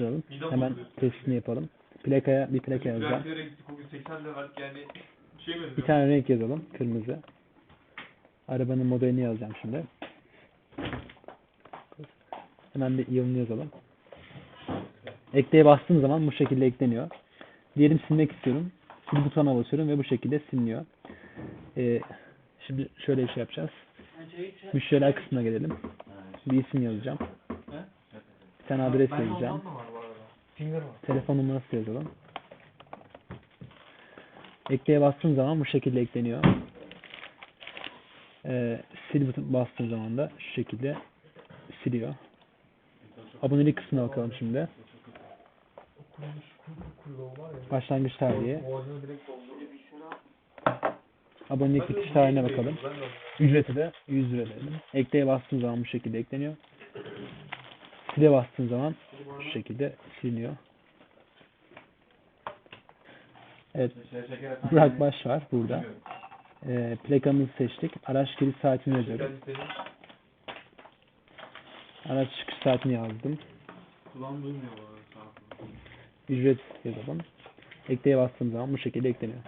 çalıştıralım. Hemen testini yapalım. Plakaya bir plaka yazacağım. Güvertelere gittik o gün 80 de yani şey mi? Bir tane renk yazalım. Kırmızı. Arabanın modelini yazacağım şimdi. Hemen bir yılını yazalım. Ekleye bastığım zaman bu şekilde ekleniyor. Diyelim silmek istiyorum. Sil butonuna basıyorum ve bu şekilde siliniyor. Ee, şimdi şöyle bir şey yapacağız. Müşteriler kısmına gelelim. Bir isim yazacağım. Bir tane adres yazacağım. ondan da var bu arada. Finger var. Telefon numarası yazalım. Ekleye bastığım zaman bu şekilde ekleniyor. Ee, sil buton bastığım zaman da şu şekilde siliyor. Abonelik kısmına bakalım şimdi. Başlangıç tarihi. Abonelik bitiş tarihine bakalım. Ücreti de 100 lira verelim. Ekleye bastığım zaman bu şekilde ekleniyor. Sile bastığım zaman şu şekilde siliniyor. Evet, Burak Baş var burada. Ee, plakamızı seçtik. Araç giriş saatini yazıyorum. Araç çıkış saatini yazdım. Kulağım duymuyor bu arada. Ücret yazalım. Ekleye bastığım zaman bu şekilde ekleniyor.